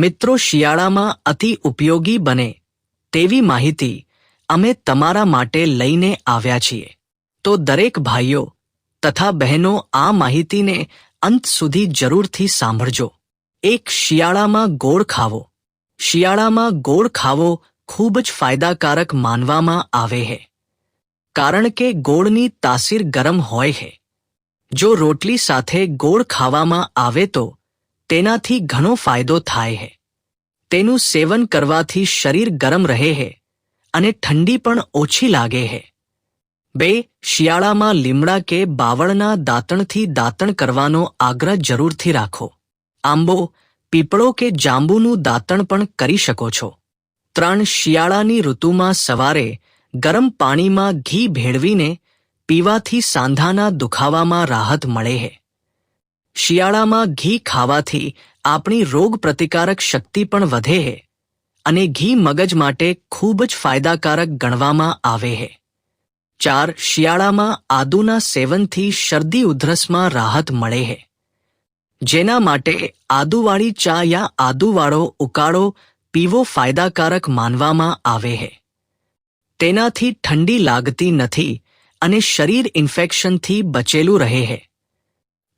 મિત્રો શિયાળામાં અતિ ઉપયોગી બને તેવી માહિતી અમે તમારા માટે લઈને આવ્યા છીએ. તો દરેક ભાઈઓ તથા બહેનો આ માહિતીને અંત સુધી જરૂરથી સાંભળજો. એક શિયાળામાં ગોળ ખાવો. શિયાળામાં ગોળ ખાવો ખૂબ જ ફાયદાકારક માનવામાં આવે છે કારણ કે ગોળની તાસીર ગરમ હોય છે જો રોટલી સાથે ગોળ ખાવામાં આવે તો તેનાથી ઘણો ફાયદો થાય છે તેનું સેવન કરવાથી શરીર ગરમ રહે છે અને ઠંડી પણ ઓછી લાગે છે બે, શિયાળામાં લીમડા કે બાવળના દાંતણથી દાંતણ કરવાનો આગ્રહ જરૂરથી રાખો. આંબો, પીપળો કે જાંબુનું દાંતણ પણ કરી શકો છો. ત્રણ, શિયાળાની ઋતુમાં સવારે ગરમ પાણીમાં ઘી ભેળવીને પીવાથી સાંધાના દુખાવામાં રાહત મળે છે શિયાળામાં ઘી ખાવાથી આપણી રોગ પ્રતિકારક શક્તિ પણ વધે છે અને ઘી મગજ માટે ખૂબ જ ફાયદાકારક ગણવામાં આવે છે ચાર, શિયાળામાં આદુના સેવનથી શરદી ઉધરસમાં રાહત મળે છે જેના માટે આદુવાળી ચા યા આદુવાળો ઉકાળો પીવો ફાયદાકારક માનવામાં આવે છે તેનાથી ઠંડી લાગતી નથી અને શરીર ઇન્ફેક્શનથી બચેલું રહે છે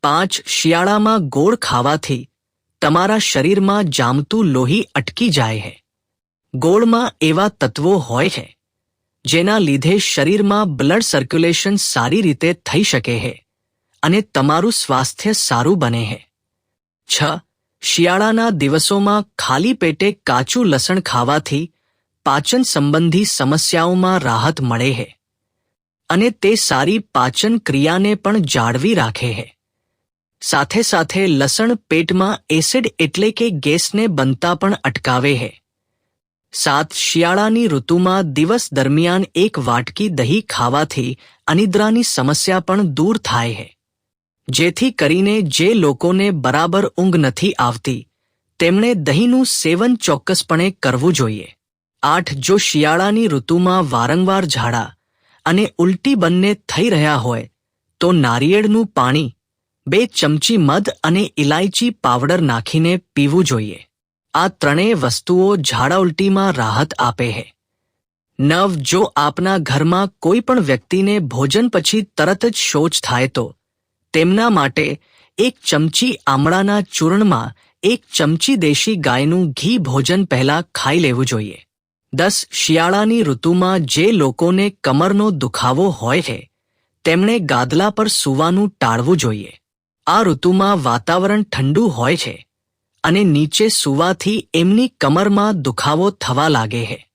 પાંચ શિયાળામાં ગોળ ખાવાથી તમારા શરીરમાં જામતું લોહી અટકી જાય છે ગોળમાં એવા તત્વો હોય છે, જેના લીધે શરીરમાં બ્લડ સર્ક્યુલેશન સારી રીતે થઈ શકે છે અને તમારું સ્વાસ્થ્ય સારું બને છે છ, શિયાળાના દિવસોમાં ખાલી પેટે કાચું લસણ ખાવાથી પાચન સંબંધી સમસ્યાઓમાં રાહત મળે છે અને તે સારી પાચન ક્રિયાને પણ જાળવી રાખે છે સાથે સાથે લસણ પેટમાં એસિડ એટલે કે ગેસને બનતા પણ અટકાવે છે. સાત શિયાળાની ઋતુમાં દિવસ દરમિયાન એક વાટકી દહીં ખાવાથી અનિદ્રાની સમસ્યા પણ દૂર થાય છે. જેથી કરીને જે લોકોને બરાબર ઊંઘ નથી આવતી, તેમણે દહીંનું સેવન ચોક્કસપણે કરવું જોઈએ. આઠ, જો શિયાળાની ઋતુમાં વારંવાર ઝાડા અને ઉલટી બંને થઈ રહ્યા હોય, તો નારિયેળનું પાણી બે ચમચી મધ અને ઇલાયચી પાવડર નાખીને પીવું જોઈએ. આ ત્રણેય વસ્તુઓ ઝાડા ઉલટીમાં રાહત આપે છે નવ, જો આપના ઘરમાં કોઈ પણ વ્યક્તિને ભોજન પછી તરત જ શૌચ થાય તો, તેમના માટે એક ચમચી આમળાના ચૂર્ણમાં એક ચમચી દેશી ગાયનું ઘી ભોજન પહેલા ખાઈ લેવું જોઈએ. દસ, શિયાળાની ઋતુમાં જે લોકોને કમરનો દુખાવો હોય છે તેમણે ગાદલા પર સૂવાનું ટાળવું જોઈએ. આ ઋતુમાં વાતાવરણ ઠંડુ હોય છે અને નીચે સૂવાથી એમની કમરમાં દુખાવો થવા લાગે છે.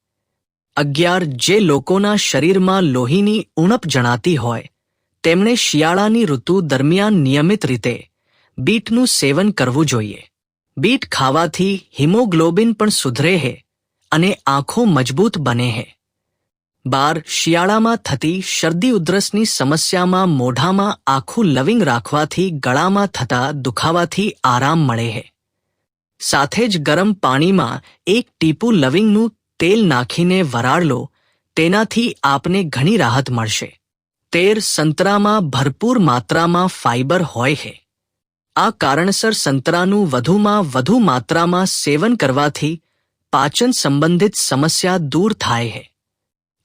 અગિયાર જે લોકોના શરીરમાં લોહીની ઉણપ જણાતી હોય, તેમણે શિયાળાની ઋતુ દરમિયાન નિયમિત રીતે બીટનું સેવન કરવું જોઈએ. બીટ ખાવાથી હિમોગ્લોબિન પણ સુધરે છે અને આંખો મજબૂત બને છે. બાર શિયાળામાં થતી શરદી ઉધરસની સમસ્યામાં મોઢામાં આખું લવિંગ રાખવાથી ગળામાં થતા દુખાવાથી આરામ મળે છે સાથે જ ગરમ પાણીમાં એક ટીપું લવિંગનું તેલ નાખીને વરાળ લો, તેનાથી આપને ઘણી રાહત મળશે. તેર સંતરામાં ભરપૂર માત્રામાં ફાઇબર હોય છે આ કારણસર સંતરાનું વધુમાં વધુ માત્રામાં સેવન કરવાથી પાચન સંબંધિત સમસ્યા દૂર થાય છે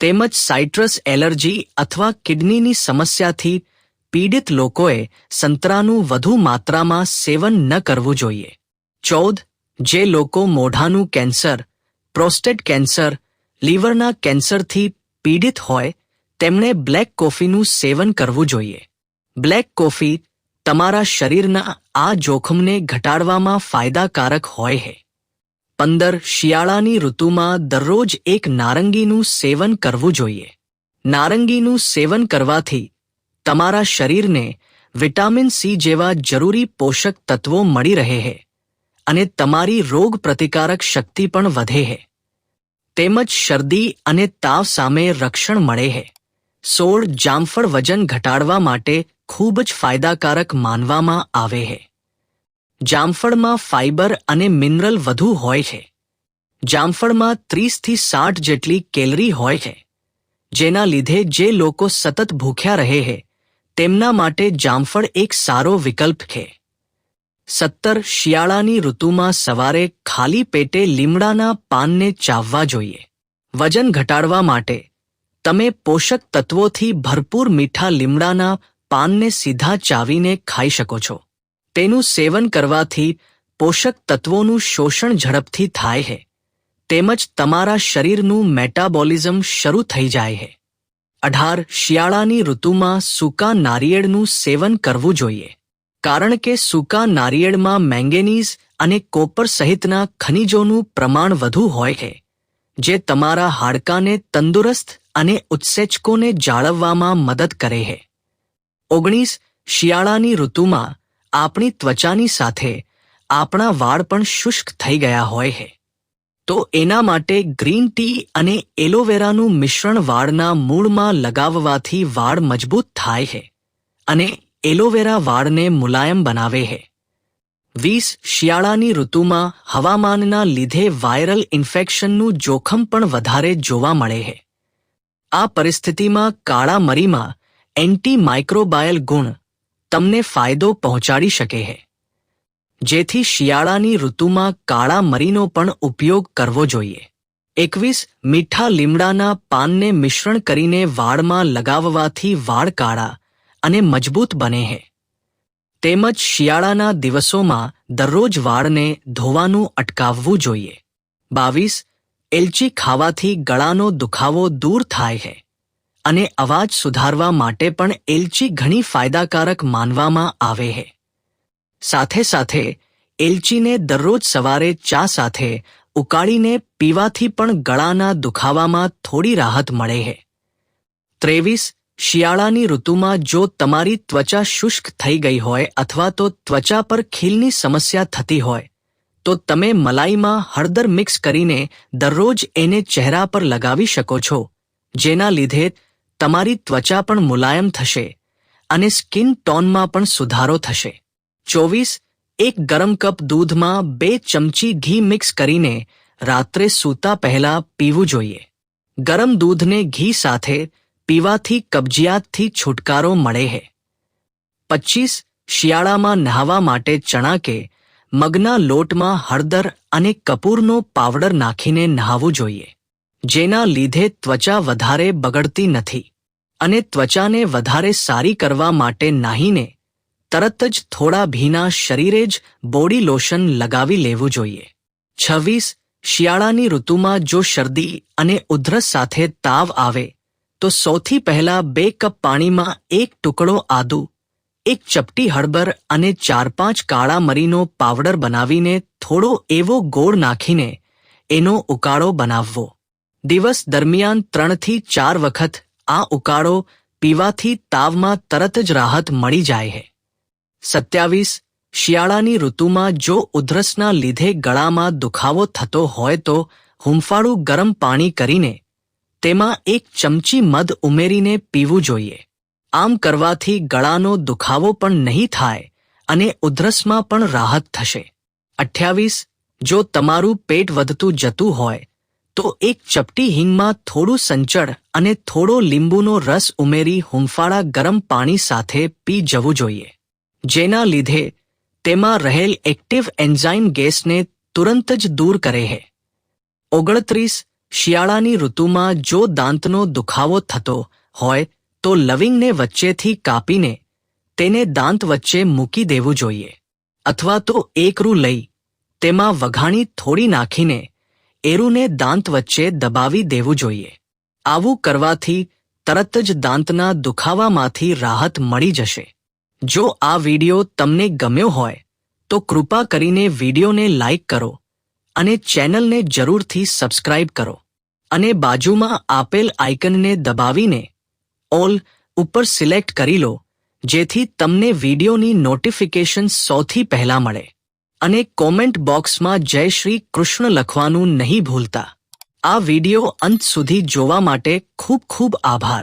તેમજ સાઇટ્રસ એલર્જી અથવા કિડનીની સમસ્યાથી પીડિત લોકોએ સંતરાનું વધુ માત્રામાં સેવન ન કરવું જોઈએ. ચૌદ, જે લોકો મોઢાનું કેન્સર, પ્રોસ્ટેટ કેન્સર, લીવરના કેન્સરથી પીડિત હોય તેમણે બ્લેક કોફીનું સેવન કરવું જોઈએ. બ્લેક કોફી તમારા શરીરના આ જોખમને ઘટાડવામાં ફાયદાકારક હોય છે પંદર શિયાળાની ઋતુમાં દરરોજ એક નારંગીનું સેવન કરવું જોઈએ. નારંગીનું સેવન કરવાથી તમારા શરીરને વિટામિન સી જેવા જરૂરી પોષક તત્વો મળી રહે છે અને તમારી રોગ પ્રતિકારક શક્તિ પણ વધે છે તેમજ શરદી અને તાવ સામે રક્ષણ મળે છે સોળ જામફળ વજન ઘટાડવા માટે ખૂબ જ ફાયદાકારક માનવામાં આવે છે જામફળમાં ફાઇબર અને મિનરલ વધુ હોય છે. જામફળમાં ત્રીસથી સાઠ જેટલી કેલરી હોય છે. જેના લીધે જે લોકો સતત ભૂખ્યા રહે છે, તેમના માટે જામફળ એક સારો વિકલ્પ છે. સત્તર શિયાળાની ઋતુમાં સવારે ખાલી પેટે લીમડાના પાનને ચાવવા જોઈએ. વજન ઘટાડવા માટે તમે પોષક તત્વોથી ભરપૂર મીઠા લીમડાના પાનને સીધા ચાવીને ખાઈ શકો છો. તેનું સેવન કરવાથી પોષક તત્વોનું શોષણ ઝડપથી થાય છે તેમજ તમારા શરીરનું મેટાબોલિઝમ શરૂ થઈ જાય છે અઢાર શિયાળાની ઋતુમાં સૂકા નારિયેળનું સેવન કરવું જોઈએ. કારણ કે સૂકા નારિયેળમાં મેંગેનીઝ અને કોપર સહિતના ખનિજોનું પ્રમાણ વધુ હોય છે જે તમારા હાડકાને તંદુરસ્ત અને ઉત્સેચકોને જાળવવામાં મદદ કરે છે ઓગણીસ શિયાળાની ઋતુમાં આપણી ત્વચાની સાથે આપણા વાળ પણ શુષ્ક થઈ ગયા હોય છે તો એના માટે ગ્રીન ટી અને એલોવેરાનું મિશ્રણ વાળના મૂળમાં લગાવવાથી વાળ મજબૂત થાય છે અને એલોવેરા વાળને મુલાયમ બનાવે છે વીસ શિયાળાની ઋતુમાં હવામાનના લીધે વાયરલ ઇન્ફેક્શનનું જોખમ પણ વધારે જોવા મળે છે આ પરિસ્થિતિમાં કાળા મરીમાં એન્ટી માઇક્રોબાયલ ગુણ તમને ફાયદો પહોંચાડી શકે છે જેથી શિયાળાની ઋતુમાં કાળા મરીનો પણ ઉપયોગ કરવો જોઈએ. એકવીસ, મીઠા લીમડાના પાનને મિશ્રણ કરીને વાળમાં લગાવવાથી વાળ કાળા અને મજબૂત બને છે તેમજ શિયાળાના દિવસોમાં દરરોજ વાળને ધોવાનું અટકાવવું જોઈએ. બાવીસ, એલચી ખાવાથી ગળાનો દુખાવો દૂર થાય છે અને અવાજ સુધારવા માટે પણ એલચી ઘણી ફાયદાકારક માનવામાં આવે છે સાથે સાથે, એલચીને દરરોજ સવારે ચા સાથે ઉકાળીને પીવાથી પણ ગળાના દુખાવામાં થોડી રાહત મળે છે ત્રેવીસ, શિયાળાની ઋતુમાં જો તમારી ત્વચા શુષ્ક થઈ ગઈ હોય અથવા તો ત્વચા પર ખીલની સમસ્યા થતી હોય, તો તમે મલાઈમાં હળદર મિક્સ કરીને દરરોજ એને ચહેરા પર લગાવી શકો છો, જેના લીધે તમારી ત્વચા પણ મુલાયમ થશે અને સ્કિન ટોનમાં પણ સુધારો થશે. ચોવીસ, એક ગરમ કપ દૂધમાં બે ચમચી ઘી મિક્સ કરીને રાત્રે સૂતા પહેલા પીવું જોઈએ. ગરમ દૂધને ઘી સાથે પીવાથી કબજિયાતથી છુટકારો મળે છે પચીસ, શિયાળામાં નહાવા માટે ચણા કે મગના લોટમાં હળદર અને કપૂરનો પાવડર નાખીને નહાવું જોઈએ, જેના લીધે ત્વચા વધારે બગડતી નથી. અને ત્વચાને વધારે સારી કરવા માટે નાહીને તરત જ થોડા ભીના શરીરે જ બોડી લોશન લગાવી લેવું જોઈએ. છવ્વીસ, શિયાળાની ઋતુમાં જો શરદી અને ઉધરસ સાથે તાવ આવે, તો સૌથી પહેલા બે કપ પાણીમાં એક ટુકડો આદુ, એક ચપટી હળદર અને ચાર પાંચ કાળા મરીનો પાવડર બનાવીને થોડો એવો ગોળ નાખીને એનો ઉકાળો બનાવવો. દિવસ દરમિયાન ત્રણથી ચાર વખત આ ઉકાળો પીવાથી તાવમાં તરત જ રાહત મળી જાય છે સત્યાવીસ, શિયાળાની ઋતુમાં જો ઉધરસના લીધે ગળામાં દુખાવો થતો હોય તો હુંફાળું ગરમ પાણી કરીને તેમાં એક ચમચી મધ ઉમેરીને પીવું જોઈએ. આમ કરવાથી ગળાનો દુખાવો પણ નહીં થાય અને ઉધરસમાં પણ રાહત થશે. અઠ્યાવીસ, જો તમારું પેટ વધતું જતું હોય તો એક ચપટી હિંગમાં થોડું સંચળ અને થોડો લીંબુનો રસ ઉમેરી હુંફાળા ગરમ પાણી સાથે પી જવું જોઈએ. જેના લીધે તેમાં રહેલ એક્ટિવ એન્ઝાઇમ ગેસને તુરંત જ દૂર કરે છે. ઓગણત્રીસ શિયાળાની ઋતુમાં જો દાંતનો દુખાવો થતો હોય તો લવિંગને વચ્ચેથી કાપીને તેને દાંત વચ્ચે મૂકી દેવું જોઈએ. અથવા તો એકરું લઈ તેમાં વઘાણી થોડી નાખીને એરુને દાંત વચ્ચે દબાવી દેવું જોઈએ. આવું કરવાથી તરત જ દાંતના દુખાવામાંથી રાહત મળી જશે. જો આ વિડિયો તમને ગમ્યો હોય, તો કૃપા કરીને વિડિયોને લાઇક કરો અને ચેનલને જરૂરથી સબસ્ક્રાઇબ કરો અને બાજુમાં આપેલ આઇકનને દબાવીને ઓલ ઉપર સિલેક્ટ કરી લો, જેથી તમને વિડિયોની નોટિફિકેશન સૌથી પહેલા મળે. અને કોમેન્ટ બોક્સમાં જય શ્રી કૃષ્ણ લખવાનું નહીં ભૂલતા. આ વિડિયો અંત સુધી જોવા માટે ખૂબ ખૂબ આભાર.